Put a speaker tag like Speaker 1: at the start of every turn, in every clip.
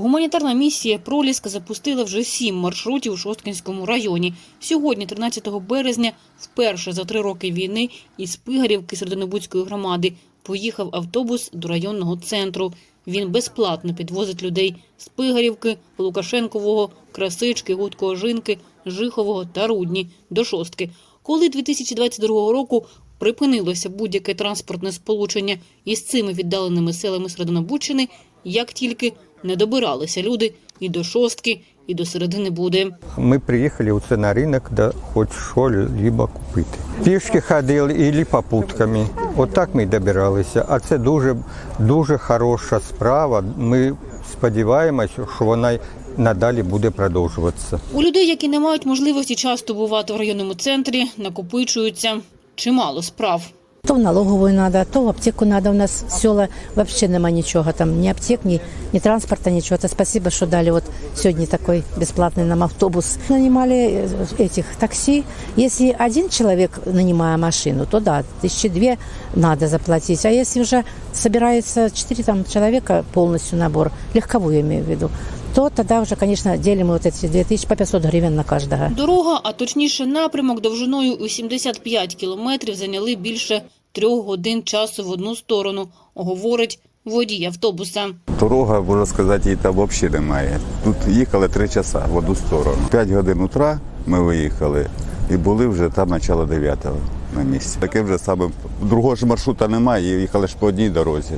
Speaker 1: Гуманітарна місія Проліска запустила вже сім маршрутів у Шосткинському районі. Сьогодні, 13 березня, вперше за три роки війни із Пигарівки Серединобудської громади поїхав автобус до районного центру. Він безплатно підвозить людей з Пигарівки, Лукашенкового, Красички, Гудкого-Жинки, Жихового та Рудні до Шостки. Коли 2022 року припинилося будь-яке транспортне сполучення із цими віддаленими селами Серединобудщини, як тільки не добиралися люди і до Шостки, і до середини Буди.
Speaker 2: Ми приїхали оце на ринок, де хоч що-либо купити. Пішки ходили і попутками. Отак ми добиралися. А це дуже, дуже хороша справа. Ми сподіваємося, що вона надалі буде продовжуватися.
Speaker 1: У людей, які не мають можливості часто бувати в районному центрі, накопичуються чимало справ.
Speaker 3: То в налоговую надо, то в аптеку надо. У нас села вообще нема нічого, там ні аптек, ні, ні транспорта, нічого. То спасибо, що дали вот сьогодні такой бесплатный нам автобус. Нанимали э, этих такси. Если один человек, нанимая машину, то да, тысячи две надо заплатить. А если уже собирается четыре там человека полностью набор, легковую я имею в виду, то тогда уже, конечно, делим вот эти 2000 по 500 гривен на каждого.
Speaker 1: Дорога, а точніше напрямок довжиною у 75 кілометрів зайняли більше трьох годин часу в одну сторону, говорить водій автобуса.
Speaker 4: Дорога, можна сказати, її там взагалі немає. Тут їхали три часа в одну сторону. П'ять годин утра ми виїхали і були вже там начало дев'ятого на місці. Таким же самим другого ж маршрута немає, їхали ж по одній дорозі.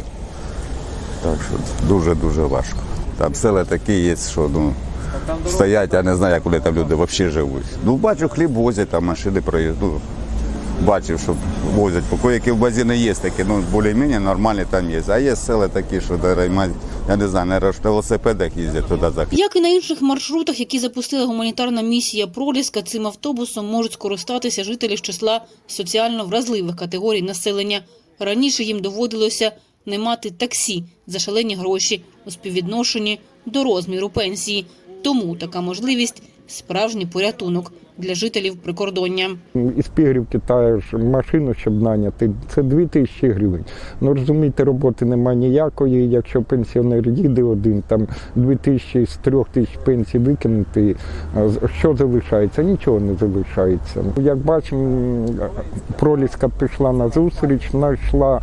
Speaker 4: Так що дуже-дуже важко. Там села такі є, що ну, стоять, я не знаю, вони там люди взагалі живуть. Ну, бачу, хліб возять, там машини проїздять. Ну, бачив, що возять. Поки які в базіни є такі, ну, більш-менш нормальні там є. А є села такі, що я не знаю, на велосипедах їздять туди за
Speaker 1: Як і на інших маршрутах, які запустила гуманітарна місія Проліска, цим автобусом можуть скористатися жителі з числа соціально вразливих категорій населення. Раніше їм доводилося не мати таксі за шалені гроші у співвідношенні до розміру пенсії. Тому така можливість – справжній порятунок для жителів прикордоння.
Speaker 5: Із Пігрівки та ж машину, щоб наняти, це 2 тисячі гривень. Ну розумієте, роботи немає ніякої. Якщо пенсіонер їде один, там 2 тисячі з 3 тисяч пенсій викинути, що залишається? Нічого не залишається. Як бачимо, проліска пішла на зустріч, знайшла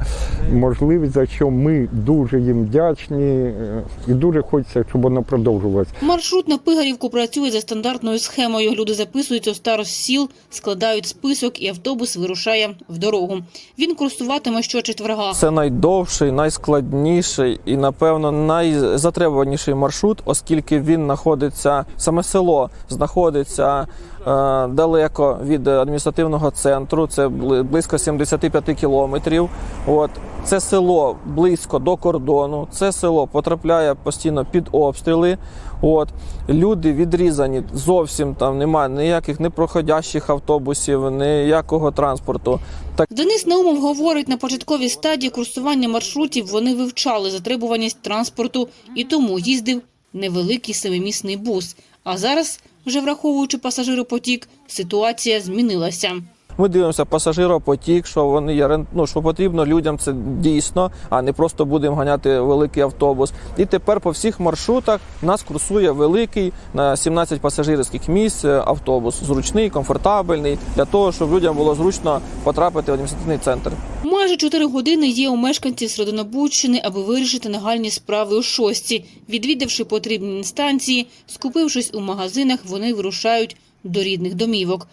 Speaker 5: можливість, за що ми дуже їм вдячні е, і дуже хочеться, щоб воно продовжувалося.
Speaker 1: Маршрут на Пигарівку працює за стандартною схемою. Люди записуються у старост сіл, складають список і автобус вирушає в дорогу. Він курсуватиме щочетверга.
Speaker 6: Це найдовший, найскладніший і, напевно, найзатребуваніший маршрут, оскільки він знаходиться, саме село знаходиться далеко від адміністративного центру. Це бли- близько 75 кілометрів. От це село близько до кордону. Це село потрапляє постійно під обстріли. От люди відрізані зовсім там немає ніяких непроходящих автобусів, ніякого транспорту. Так
Speaker 1: Денис Наумов говорить, на початковій стадії курсування маршрутів вони вивчали затребуваність транспорту і тому їздив невеликий семимісний бус. А зараз, вже враховуючи пасажиропотік, ситуація змінилася.
Speaker 6: Ми дивимося пасажиропотік, що вони є ну, що потрібно людям це дійсно, а не просто будемо ганяти великий автобус. І тепер по всіх маршрутах нас курсує великий на 17 пасажирських місць е, автобус, зручний, комфортабельний, для того, щоб людям було зручно потрапити в адміністративний центр.
Speaker 1: Майже чотири години є у мешканців Серединобудщини, аби вирішити нагальні справи у шості. Відвідавши потрібні інстанції, скупившись у магазинах, вони вирушають до рідних домівок.